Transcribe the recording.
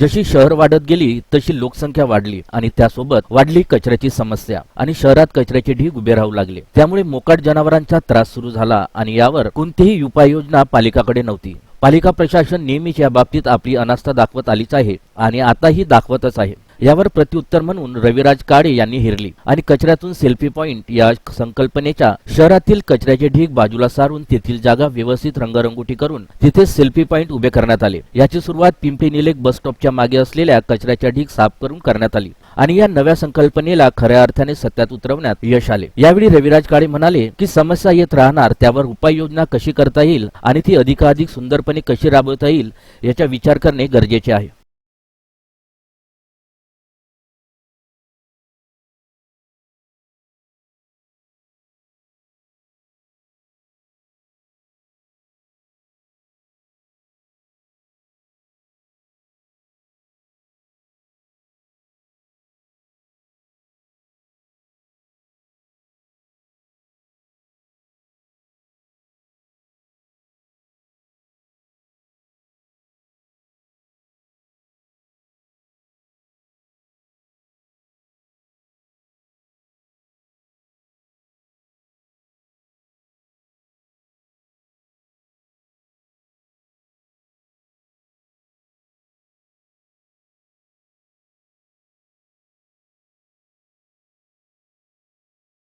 जशी शहर वाढत गेली तशी लोकसंख्या वाढली आणि त्यासोबत वाढली कचऱ्याची समस्या आणि शहरात कचऱ्याचे ढीग उभे राहू लागले. त्यामुळे मोकाट जनावरांचा त्रास सुरू झाला आणि यावर कोणतीही उपाययोजना पालिकाकडे नव्हती. पालिका प्रशासन नेहमीच या बाबतीत आपली अनास्था दाखवत आलीच आहे आणि आताही दाखवतच आहे. यावर प्रत्युत्तर म्हणून रविराज काळे यांनी हिरली आणि कचऱ्यातून सेल्फी पॉइंट या संकल्पनेच्या शहरातील कचऱ्याचे ढीग बाजूला सारून तेथील जागा व्यवस्थित रंगरंगोटी करून तिथे सेल्फी पॉइंट उभे करण्यात आले. याची सुरुवात पिंपरी निलेक बस स्टॉपच्या मागे असलेल्या कचऱ्याच्या ढीग साफ करून करण्यात आली आणि या नव्या संकल्पनेला खऱ्या अर्थाने सत्यात उतरवण्यात यश आले. यावेळी रविराज काळे म्हणाले की समस्या येत राहणार त्यावर उपाययोजना कशी करता येईल आणि ती अधिकाधिक सुंदरपणे कशी राबवता येईल याचा विचार करणे गरजेचे आहे.